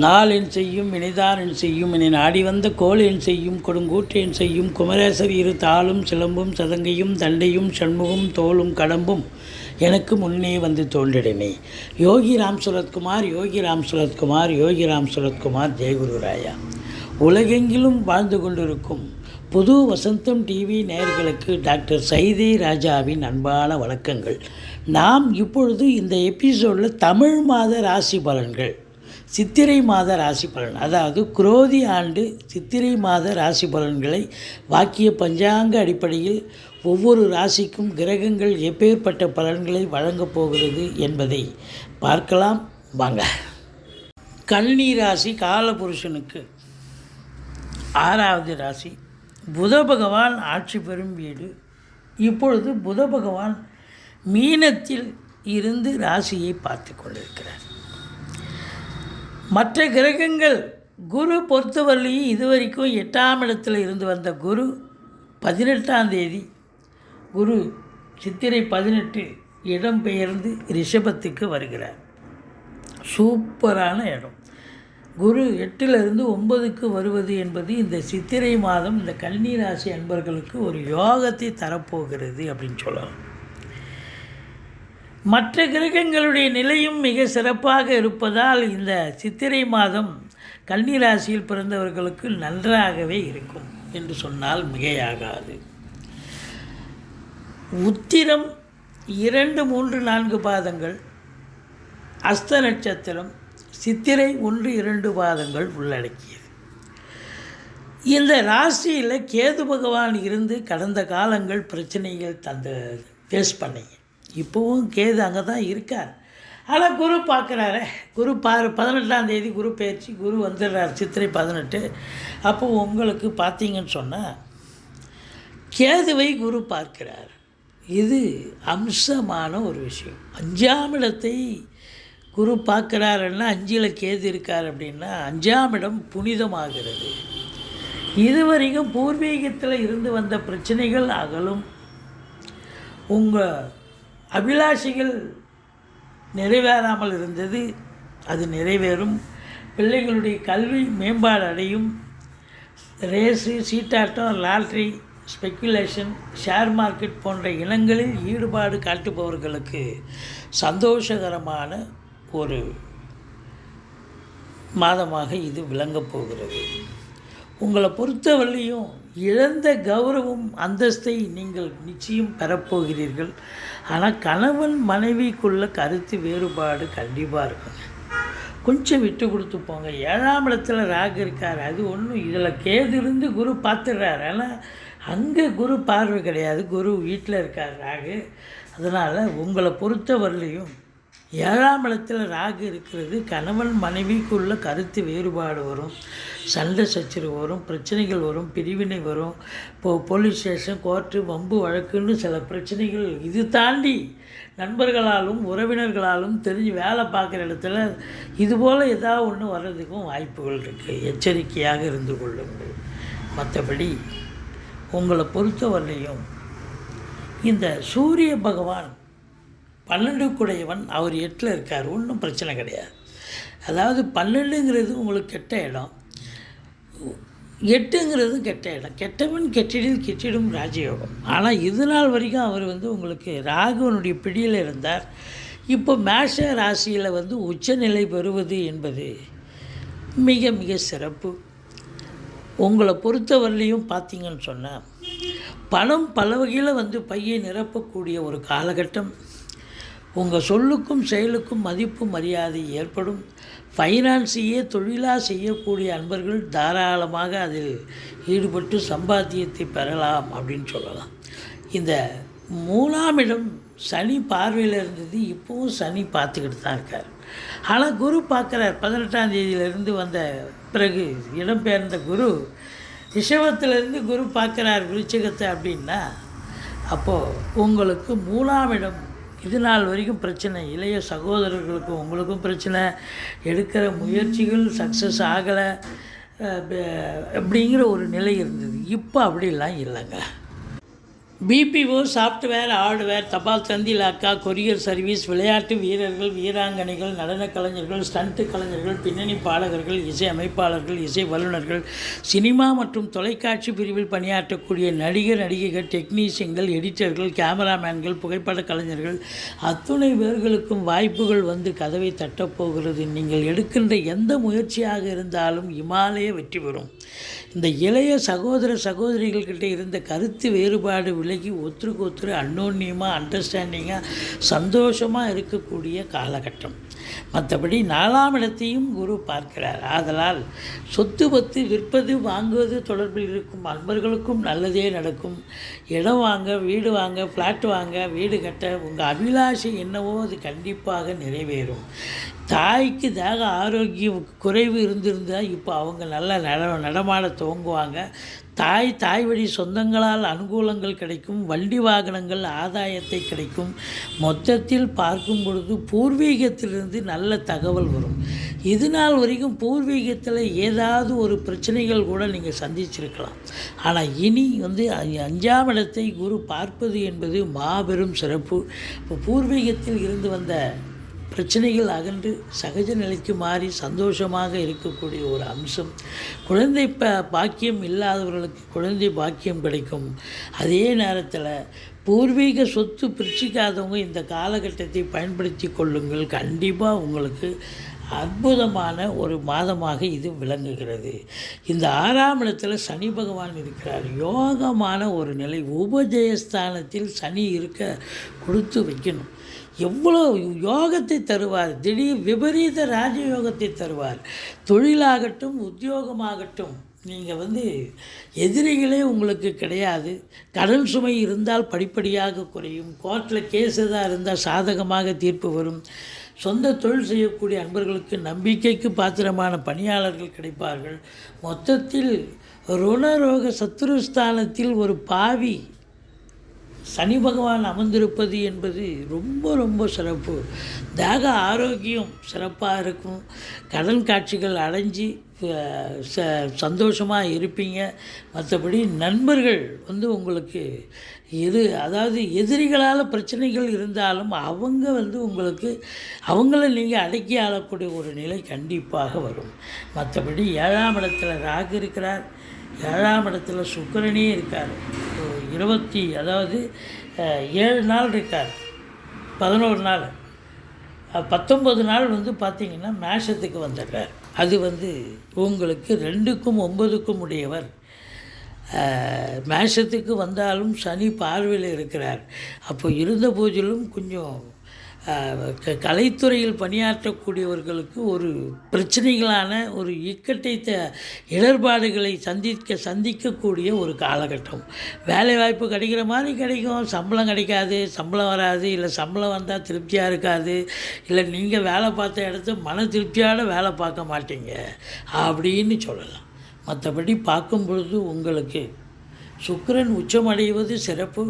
நாளென் செய்யும் வினைதானென் செய்யும் இனி நாடி வந்த கோளென் செய்யும் கொடுங்கூற்றேன் செய்யும் குமரேசர் இரு தாளும் சிலம்பும் சதங்கையும் தண்டையும் சண்முகம் தோளும் கடம்பும் எனக்கு முன்னே வந்து தோன்றிடனே யோகி ராம் சுரத்குமார் யோகி ராம் சுரத்குமார் யோகி ராம் சுரத்குமார் ஜெயகுருராயா உலகெங்கிலும் வாழ்ந்து கொண்டிருக்கும் புது வசந்தம் டிவி நேயர்களுக்கு டாக்டர் சைதே ராஜாவின் அன்பான வணக்கங்கள். நாம் இப்பொழுது இந்த எபிசோடில் தமிழ் மாத ராசி பலன்கள் சித்திரை மாத ராசி பலன். அதாவது குரோதி ஆண்டு சித்திரை மாத ராசி பலன்களை வாக்கிய பஞ்சாங்க அடிப்படையில் ஒவ்வொரு ராசிக்கும் கிரகங்கள் எப்பேற்பட்ட பலன்களை வழங்கப் போகிறது என்பதை பார்க்கலாம். வாங்க. கல்னி ராசி காலபுருஷனுக்கு ஆறாவது ராசி. புத பகவான் ஆட்சி பெறும் வீடு. இப்பொழுது புத பகவான் மீனத்தில் இருந்து ராசியை பார்த்து கொண்டிருக்கிறார். மற்ற கிரகங்கள் குரு பொறுத்தவரையிலையும் இதுவரைக்கும் எட்டாம் இடத்தில் இருந்து வந்த குரு பதினெட்டாம் தேதி. குரு சித்திரை பதினெட்டு இடம் பெயர்ந்து ரிஷபத்துக்கு வருகிறார். சூப்பரான இடம். குரு எட்டிலிருந்து ஒன்பதுக்கு வருவது என்பது இந்த சித்திரை மாதம் இந்த கன்னி ராசி அன்பர்களுக்கு ஒரு யோகத்தை தரப்போகிறது அப்படின்னு சொல்லலாம். மற்ற கிரகங்களுடைய நிலையும் மிக சிறப்பாக இருப்பதால் இந்த சித்திரை மாதம் கன்னி ராசியில் பிறந்தவர்களுக்கு நன்றாகவே இருக்கும் என்று சொன்னால் மிகையாகாது. உத்திரம் இரண்டு மூன்று நான்கு பாதங்கள் அஸ்த நட்சத்திரம் சித்திரை ஒன்று இரண்டு பாதங்கள் உள்ளடக்கியது. இந்த ராசியில் கேது பகவான் இருந்து கடந்த காலங்கள் பிரச்சனைகள் தந்த ஃபேஸ் பண்ணீங்க. இப்போவும் கேது அங்கே தான் இருக்கார். ஆனால் குரு பார்க்குறாரு. குரு பாரு பதினெட்டாம் தேதி குரு பயிற்சி குரு வந்துடுறார் சித்திரை பதினெட்டு. அப்போ உங்களுக்கு பார்த்தீங்கன்னு சொன்னால் கேதுவை குரு பார்க்கிறார். இது அம்சமான ஒரு விஷயம். அஞ்சாம் இடத்தை குரு பார்க்குறாருன்னா அஞ்சில் கேது இருக்கார் அப்படின்னா அஞ்சாம் இடம் புனிதமாகிறது. இதுவரைக்கும் பூர்வீகத்தில் இருந்து வந்த பிரச்சனைகள் அகலும். உங்கள் அபிலாஷைகள் நிறைவேறாமல் இருந்தது. அது நிறைவேறும். பிள்ளைகளுடைய கல்வி மேம்பாடு அடையும். ரேஸு சீட்டாட்டம் லாட்ரி ஸ்பெக்குலேஷன் ஷேர் மார்க்கெட் போன்ற இனங்களில் ஈடுபாடு காட்டுபவர்களுக்கு சந்தோஷகரமான ஒரு மாதமாக இது விளங்கப் போகிறது. உங்களை பொறுத்தவரையும் இழந்த கௌரவம் அந்தஸ்தை நீங்கள் நிச்சயம் பெறப்போகிறீர்கள். ஆனால் கணவன் மனைவிக்குள்ள கருத்து வேறுபாடு கண்டிப்பாக இருக்குங்க கொஞ்சம் விட்டு கொடுத்து போங்க. ஏழாம் இடத்துல ராகு இருக்கார். அது ஒன்றும் இதில் கேது இருந்து குரு பார்த்துடுறாரு. ஆனால் அங்கே குரு பார்வை கிடையாது. குரு வீட்டில் இருக்கார் ராகு. அதனால் உங்களை பொறுத்தவரையிலையும் ஏழாம் இடத்தில் ராகு இருக்கிறது கணவன் மனைவிக்குள்ள கருத்து வேறுபாடு வரும் சண்டை சச்சரவு வரும் பிரச்சனைகள் வரும் பிரிவினை வரும் இப்போ போலீஸ் ஸ்டேஷன் கோர்ட்டு வம்பு வழக்குன்னு சில பிரச்சனைகள். இது தாண்டி நண்பர்களாலும் உறவினர்களாலும் தெரிஞ்சு வேலை பார்க்குற இடத்துல இதுபோல் ஏதாவது ஒன்று வர்றதுக்கும் வாய்ப்புகள் இருக்குது எச்சரிக்கையாக இருந்து கொள்ளுங்கள். மற்றபடி உங்களை பொறுத்தவரையும் இந்த சூரிய பகவான் பன்னெண்டுக்குடையவன் அவர் எட்டில் இருக்கார் ஒன்றும் பிரச்சனை கிடையாது. அதாவது பன்னெண்டுங்கிறது உங்களுக்கு கெட்ட இடம். எட்டுங்கிறது கெட்ட இடம். கெட்டவன் கெட்டிடில் கெட்டிடும் ராஜயோகம். ஆனால் இது நாள் வரைக்கும் அவர் வந்து உங்களுக்கு ராகுவனுடைய பிடியில் இருந்தார். இப்போ மேஷ ராசியில் வந்து உச்சநிலை பெறுவது என்பது மிக மிக சிறப்பு. உங்களை பொறுத்தவரையிலையும் பார்த்தீங்கன்னு சொன்னால் பணம் பல வகையில் வந்து பையை நிரப்பக்கூடிய ஒரு காலகட்டம். உங்கள் சொல்லுக்கும் செயலுக்கும் மதிப்பு மரியாதை ஏற்படும். ஃபைனான்ஸையே தொழிலாக செய்யக்கூடிய அன்பர்கள் தாராளமாக அதில் ஈடுபட்டு சம்பாத்தியத்தை பெறலாம் அப்படின்னு சொல்லலாம். இந்த மூணாம் இடம் சனி பார்வையில் இருந்தது இப்போவும் சனி பார்த்துக்கிட்டு தான் இருக்கார். ஆனால் குரு பார்க்குறார். பதினெட்டாம் தேதியிலிருந்து வந்த பிறகு இடம்பெயர்ந்த குரு ரிஷபத்திலேருந்து குரு பார்க்குறார் விருச்சகத்தை அப்படின்னா அப்போது உங்களுக்கு மூணாம் இடம் இது நாள் வரைக்கும் பிரச்சனை. இளைய சகோதரர்களுக்கும் உங்களுக்கும் பிரச்சனை. எடுக்கிற முயற்சிகள் சக்ஸஸ் ஆகலை. அப்படிங்கிற ஒரு நிலை இருந்தது. இப்போ அப்படிலாம் இல்லைங்க. பிபிஓ சாஃப்ட்வேர் ஹார்ட்வேர் தபால் தந்தி லாக்கா கொரியர் சர்வீஸ் விளையாட்டு வீரர்கள் வீராங்கனைகள் நடனக் கலைஞர்கள் ஸ்டண்ட்டு கலைஞர்கள் பின்னணி பாடகர்கள் இசை அமைப்பாளர்கள் இசை வல்லுநர்கள் சினிமா மற்றும் தொலைக்காட்சி பிரிவில் பணியாற்றக்கூடிய நடிகர் நடிகைகள் டெக்னீஷியன்கள் எடிட்டர்கள் கேமராமேன்கள் புகைப்பட கலைஞர்கள் அத்துணை பேர்களுக்கும் வாய்ப்புகள் வந்து கதவை தட்டப்போகிறது நீங்கள் எடுக்கின்ற எந்த முயற்சியாக இருந்தாலும் இமாலய வெற்றி பெறும். இந்த இளைய சகோதர சகோதரிகள்கிட்ட இருந்த கருத்து வேறுபாடு விலகி ஒருத்தருக்கு ஒருத்தர் அன்னோன்யமாக அண்டர்ஸ்டாண்டிங்காக சந்தோஷமாக இருக்கக்கூடிய காலகட்டம். மற்றபடி நாலாம் இடத்தையும் குரு பார்க்கிறார். ஆதலால் சொத்து பத்து விற்பது வாங்குவது தொடர்பில் இருக்கும் அன்பர்களுக்கும் நல்லதே நடக்கும். இடம் வாங்க வீடு வாங்க ஃப்ளாட் வாங்க வீடு கட்ட உங்கள் அபிலாஷை என்னவோ அது கண்டிப்பாக நிறைவேறும். தாய்க்கு தேக ஆரோக்கியம் குறைவு இருந்திருந்தால் இப்போ அவங்க நல்லா நட நடமாட துவங்குவாங்க. தாய் தாய் வழி சொந்தங்களால் அனுகூலங்கள் கிடைக்கும் வண்டி வாகனங்கள் ஆதாயத்தை கிடைக்கும். மொத்தத்தில் பார்க்கும் பொழுது பூர்வீகத்திலிருந்து நல்ல தகவல் வரும். இது நாள் வரைக்கும் பூர்வீகத்தில் ஏதாவது ஒரு பிரச்சனைகள் கூட நீங்கள் சந்திச்சிருக்கலாம். ஆனால் இனி வந்து அஞ்சாம் இடத்தை குரு பார்ப்பது என்பது மாபெரும் சிறப்பு. இப்போ பூர்வீகத்தில் இருந்து வந்த பிரச்சனைகள் அகன்று சகஜ நிலைக்கு மாறி சந்தோஷமாக இருக்கக்கூடிய ஒரு அம்சம். குழந்தை ப பாக்கியம் இல்லாதவர்களுக்கு குழந்தை பாக்கியம் கிடைக்கும். அதே நேரத்தில் பூர்வீக சொத்து பிரிச்சிக்காதவங்க இந்த காலகட்டத்தை பயன்படுத்தி கொள்ளுங்கள். கண்டிப்பாக உங்களுக்கு அற்புதமான ஒரு மாதமாக இது விளங்குகிறது. இந்த ஆறாம் இடத்துல சனி பகவான் இருக்கிறார். யோகமான ஒரு நிலை உபஜயஸ்தானத்தில் சனி இருக்க கொடுத்து வைக்கணும். எவ்வளோ யோகத்தை தருவார். திடீர் விபரீத ராஜயோகத்தை தருவார். தொழிலாகட்டும் உத்தியோகமாகட்டும் நீங்கள் வந்து எதிரிகளே உங்களுக்கு கிடையாது. கடன் சுமை இருந்தால் படிப்படியாக குறையும். கோர்ட்டில் கேஸ் எதாக இருந்தால் சாதகமாக தீர்ப்பு வரும். சொந்த தொழில் செய்யக்கூடிய அன்பர்களுக்கு நம்பிக்கைக்கு பாத்திரமான பணியாளர்கள் கிடைப்பார்கள். மொத்தத்தில் ருணரோக சத்துருஸ்தானத்தில் ஒரு பாவி சனி பகவான் அமர்ந்திருப்பது என்பது ரொம்ப ரொம்ப சிறப்பு. தேக ஆரோக்கியம் சிறப்பாக இருக்கும். கடல் காட்சிகள் அடைஞ்சு ச சந்தோஷமாக இருப்பீங்க. மற்றபடி நண்பர்கள் வந்து உங்களுக்கு எது அதாவது எதிரிகளால் பிரச்சனைகள் இருந்தாலும் அவங்க வந்து உங்களுக்கு அவங்கள நீங்கள் அடக்கி ஆளக்கூடிய ஒரு நிலை கண்டிப்பாக வரும். மற்றபடி ஏழாம் இடத்துல ராகு இருக்கிறார். ஏழாம் இடத்துல சுக்கரனே இருக்கார். ஒரு இருபத்தி அதாவது ஏழு நாள் இருக்கார். பதினோரு நாள். பத்தொம்பது நாள் வந்து பார்த்திங்கன்னா மேஷத்துக்கு வந்துடுறார். அது வந்து உங்களுக்கு ரெண்டுக்கும் ஒன்பதுக்கும் உடையவர். மேஷத்துக்கு வந்தாலும் சனி பார்வையில் இருக்கிறார். அப்போ இருந்த போதிலும் கொஞ்சம் கலைத்துறையில் பணியாற்றக்கூடியவர்களுக்கு ஒரு பிரச்சனைகளான ஒரு இக்கட்டை த இடர்பாடுகளை சந்திக்க சந்திக்கக்கூடிய ஒரு காலகட்டம். வேலைவாய்ப்பு கிடைக்கிற மாதிரி கிடைக்கும். சம்பளம் கிடைக்காது சம்பளம் வராது இல்லை சம்பளம் வந்தால் திருப்தியாக இருக்காது இல்லை நீங்கள் வேலை பார்த்த இடத்து மன திருப்தியோடு வேலை பார்க்க மாட்டீங்க அப்படின்னு சொல்லலாம். மற்றபடி பார்க்கும் பொழுது உங்களுக்கு சுக்கிரன் உச்சமடைவது சிறப்பு.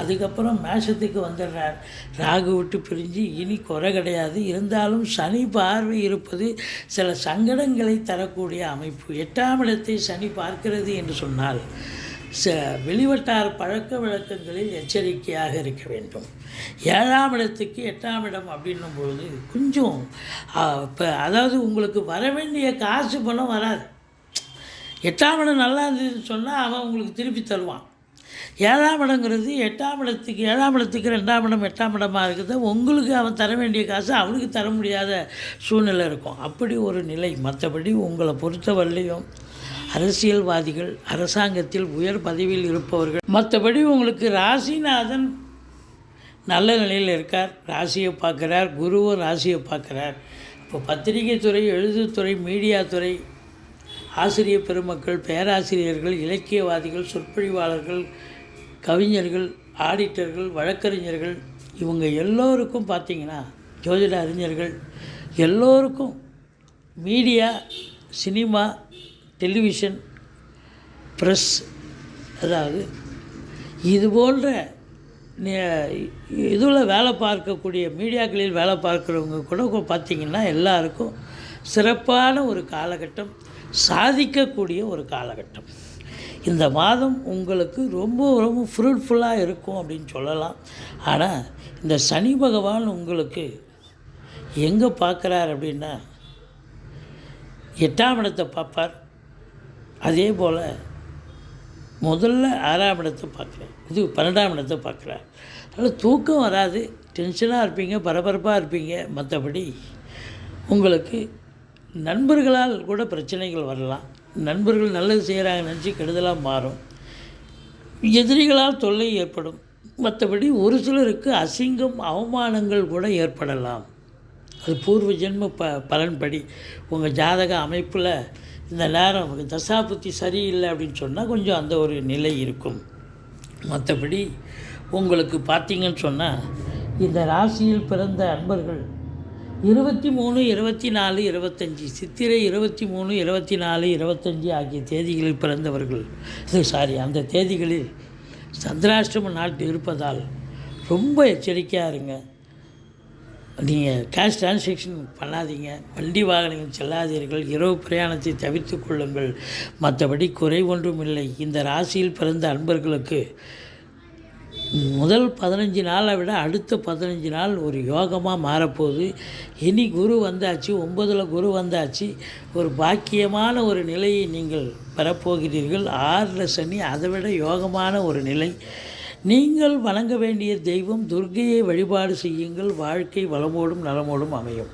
அதுக்கப்புறம் மேஷத்துக்கு வந்துடுறார். ராகு விட்டு பிரிஞ்சு இனி குறை கிடையாது. இருந்தாலும் சனி பார்வை இருப்பது சில சங்கடங்களை தரக்கூடிய அமைப்பு. எட்டாம் இடத்தை சனி பார்க்கிறது என்று சொன்னால் ச வெளிவட்டார பழக்க வழக்கங்களில் எச்சரிக்கையாக இருக்க வேண்டும். ஏழாம் இடத்துக்கு எட்டாம் இடம் அப்படின்னும் பொழுது கொஞ்சம் இப்போ அதாவது உங்களுக்கு வர வேண்டிய காசு பணம் வராது. எட்டாம் இடம் நல்லா இருந்ததுன்னு சொன்னால் அவன் உங்களுக்கு திருப்பி தருவான். ஏழாம் இடங்கிறது எட்டாம் இடத்துக்கு ஏழாம் இடத்துக்கு ரெண்டாம் இடம் எட்டாம் இடமாக இருக்குது. உங்களுக்கு அவன் தர வேண்டிய காசு அவனுக்கு தர முடியாத சூழ்நிலை இருக்கும். அப்படி ஒரு நிலை. மற்றபடி உங்களை பொறுத்தவரையிலையும் அரசியல்வாதிகள் அரசாங்கத்தில் உயர் பதவியில் இருப்பவர்கள். மற்றபடி உங்களுக்கு ராசிநாதன் நல்ல நிலையில் இருக்கார். ராசியை பார்க்குறார். குருவும் ராசியை பார்க்குறார். இப்போ பத்திரிகை துறை எழுதுத்துறை மீடியா துறை ஆசிரியர் பெருமக்கள் பேராசிரியர்கள் இலக்கியவாதிகள் சொற்பொழிவாளர்கள் கவிஞர்கள் ஆடிட்டர்கள் வழக்கறிஞர்கள் இவங்க எல்லோருக்கும் பார்த்தீங்கன்னா ஜோதிட அறிஞர்கள் எல்லோருக்கும் மீடியா சினிமா டெலிவிஷன் ப்ரெஸ் அதாவது இது போன்ற இதில் வேலை பார்க்கக்கூடிய மீடியாக்களில் வேலை பார்க்குறவங்க கூட பார்த்திங்கன்னா எல்லாருக்கும் சிறப்பான ஒரு காலகட்டம் சாதிக்கக்கூடிய ஒரு காலகட்டம். இந்த மாதம் உங்களுக்கு ரொம்ப ரொம்ப ஃப்ரூட்ஃபுல்லாக இருக்கும் அப்படின்னு சொல்லலாம். ஆனால் இந்த சனி பகவான் உங்களுக்கு எங்கே பார்க்குறார் அப்படின்னா எட்டாம் இடத்தை பார்ப்பார். அதே போல் முதல்ல ஆறாம் இடத்தை பார்க்குறேன் இது பன்னெண்டாம் இடத்தை பார்க்குறார். அதனால் தூக்கம் வராது. டென்ஷனாக இருப்பீங்க பரபரப்பாக இருப்பீங்க. மற்றபடி உங்களுக்கு நண்பர்களால் கூட பிரச்சனைகள் வரலாம். நண்பர்கள் நல்லது செய்கிறாங்க நினச்சி கெடுதலாக மாறும். எதிரிகளால் தொல்லை ஏற்படும். மற்றபடி ஒரு சிலருக்கு அசிங்கம் அவமானங்கள் கூட ஏற்படலாம். அது பூர்வ ஜென்ம ப பலன்படி. உங்கள் ஜாதக அமைப்பில் இந்த நேரம் தசாபுத்தி சரியில்லை அப்படின்னு சொன்னால் கொஞ்சம் அந்த ஒரு நிலை இருக்கும். மற்றபடி உங்களுக்கு பார்த்தீங்கன்னு சொன்னால் இந்த ராசியில் பிறந்த அன்பர்கள் இருபத்தி மூணு இருபத்தி நாலு இருபத்தஞ்சி. சித்திரை இருபத்தி மூணு இருபத்தி நாலு இருபத்தஞ்சி ஆகிய தேதிகளில் பிறந்தவர்கள். சாரி அந்த தேதிகளில் சந்திராஷ்டம நாட்டு இருப்பதால் ரொம்ப எச்சரிக்கையாக இருங்க. நீங்கள் கேஷ் டிரான்சாக்ஷன் பண்ணாதீங்க. வண்டி வாகனங்கள் செல்லாதீர்கள். இரவு பிரயாணத்தை தவிர்த்து கொள்ளுங்கள். மற்றபடி குறை ஒன்றும் இல்லை இந்த ராசியில் பிறந்த அன்பர்களுக்கு முதல் பதினஞ்சு நாளை விட அடுத்த பதினஞ்சு நாள் ஒரு யோகமாக மாறப்போகுது. இனி குரு வந்தாச்சு ஒன்பதில் குரு வந்தாச்சு. ஒரு பாக்கியமான ஒரு நிலையை நீங்கள் பெறப்போகிறீர்கள். ஆறில் சனி அதை விட யோகமான ஒரு நிலை. நீங்கள் வணங்க வேண்டிய தெய்வம் துர்க்கையை வழிபாடு செய்யுங்கள். வாழ்க்கை வளமோடும் நலமோடும் அமையும்.